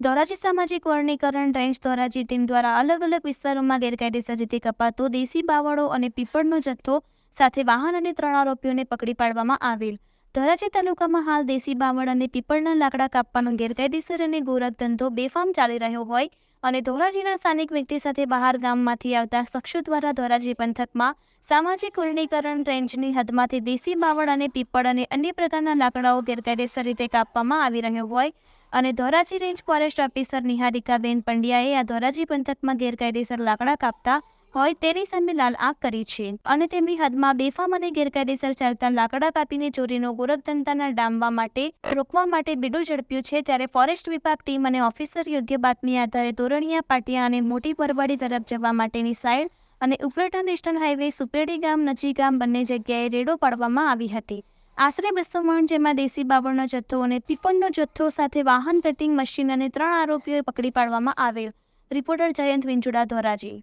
ધોરાજી સામાજિક વર્ણીકરણ range Dhoraji team દ્વારા અલગ અલગ વિસ્તારોમાં ગેરકાયદેસર રીતે કપાતો દેશી બાવળો અને પીપળનો જથ્થો સાથે વાહન અને ત્રણ આરોપીઓને પકડી પાડવામાં આવેલ. ધોરાજી તાલુકામાં હાલ દેશી બાવળ અને પીપળના લાકડા કાપવાનો ગેરકાયદેસર અને ગોરખ ધંધો બેફામ ચાલી રહ્યો હોય અને ધોરાજીના સ્થાનિક વ્યક્તિ સાથે બહાર ગામમાંથી આવતા શખ્સો દ્વારા ધોરાજી પંથકમાં સામાજિક વર્ણીકરણ રેન્જની હદમાંથી દેશી બાવળ અને પીપળ અને અન્ય પ્રકારના લાકડાઓ ગેરકાયદેસર રીતે કાપવામાં આવી રહ્યો હોય અને Dhoraji range forest officer Niharikaben પંડ્યાએ આ ધોરાજી પંથકમાં ગેરકાયદેસર લાકડા કાપતા હોય તેની સામે લાલ આંખ કરી છે. અને તેમની હદમાં બેફામ અને ગેરકાયદેસર ચાલતા લાકડા કાપીને ચોરીનો ગોરખધંધાના ડામવા માટે, રોકવા માટે બીડું ઝડપ્યું છે ત્યારે ફોરેસ્ટ વિભાગ ટીમ અને ઓફિસર યોગ્ય બાતમી આધારે તોરણિયા, પાટિયા અને મોટી પરવાડી તરફ જવા માટેની સાઇડ અને ઉપલેટા નેશનલ હાઈવે સુપેડી ગામ નજી ગામ બંને જગ્યાએ રેડો પાડવામાં આવી હતી. આશરે બસો મણ જેમાં દેશી બાવળનો જથ્થો અને પીપણનો જથ્થો સાથે વાહન કટિંગ મશીન અને ત્રણ આરોપીઓ પકડી પાડવામાં આવેલ. રિપોર્ટર જયંત વિંજુડા ધોરાજી.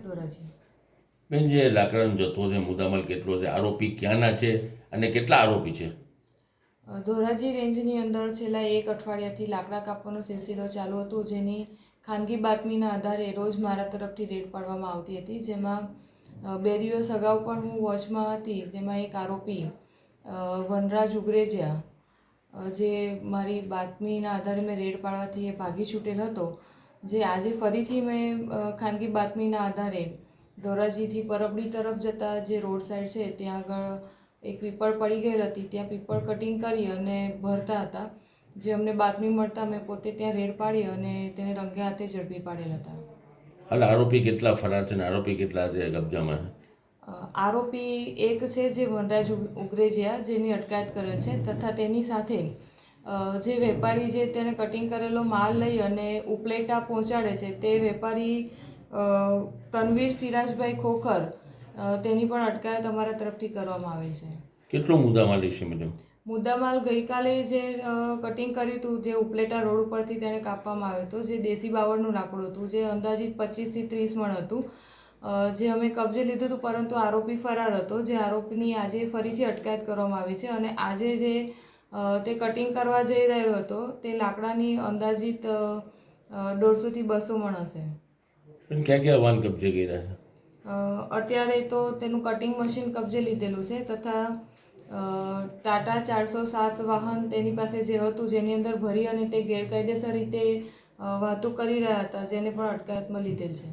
ધોરાજી. બેન જે લાકડાનો જથ્થો છે મુદ્દામાલ કેટલો છે આરોપી ક્યાંના છે અને કેટલા આરોપી છે? ધોરાજી રેન્જની અંદર છેલ્લા એક અઠવાડિયાથી લાકડા કાપવાનો સિલસિલો ચાલુ હતો જેની ખાનગી બાતમીના આધારે રોજ મારા તરફથી રેડ પાડવામાં આવતી હતી જેમાં બે દિવસ અગાઉ પણ હું વોચમાં હતી જેમાં એક આરોપી વનરાજ ઉગરેજિયા જે મારી બાતમીના આધારે મેં રેડ પાડવાથી એ ભાગી છૂટેલ હતો, જે આજે ફરીથી મેં ખાનગી બાતમીના આધારે ધોરાજીથી પરબડી તરફ જતા જે રોડ સાઈડ છે, ત્યાં આગળ એક પીપળ પડી ગયેલ હતી, ત્યાં પીપળ કટિંગ કરી અને ભરતા હતા. જે અમને બાતમી મળતા મેં પોતે ત્યાં રેડ પાડી અને તેને રંગે હાથે ઝડપી પાડેલ હતા. હાલ આરોપી કેટલા ફરાર છે આરોપી કેટલા છે કબજામાં? આરોપી એક છે જે વનરાજ ઉગ્રેજિયા જેની અટકાયત કરે છે તથા તેની સાથે જે વેપારી જે તેને કટિંગ કરેલો માલ લઈ અને ઉપલેટા પહોંચાડે છે તે વેપારી તનવીર સિરાજભાઈ ખોખર તેની પણ અટકાયત અમારા તરફથી કરવામાં આવી છે. કેટલો મુદ્દામાલ છે મેડમ? મુદ્દામાલ ગઈકાલે જે કટિંગ કર્યું હતું જે ઉપલેટા રોડ ઉપરથી તેને કાપવામાં આવ્યો હતો જે દેશી બાવળનું લાકડું હતું જે અંદાજિત પચીસથી ત્રીસ મણ હતું. જે અમે કબજે લીધું હતું પરંતુ આરોપી ફરાર હતો જે આરોપીની આજે ફરીથી અટકાયત કરવામાં આવી છે અને આજે જે તે કટિંગ કરવા જઈ રહ્યો હતો તે લાકડાની અંદાજિત દોઢસોથી બસો મણ હશે. ક્યાં ક્યાં વાહન કબજે કર્યા છે? અત્યારે તો તેનું કટિંગ મશીન કબજે લીધેલું છે તથા ટાટા ચારસો સાત વાહન તેની પાસે જે હતું જેની અંદર ભરી અને તે ગેરકાયદેસર રીતે વાતો કરી રહ્યા હતા જેને પણ અટકાયતમાં લીધેલ છે.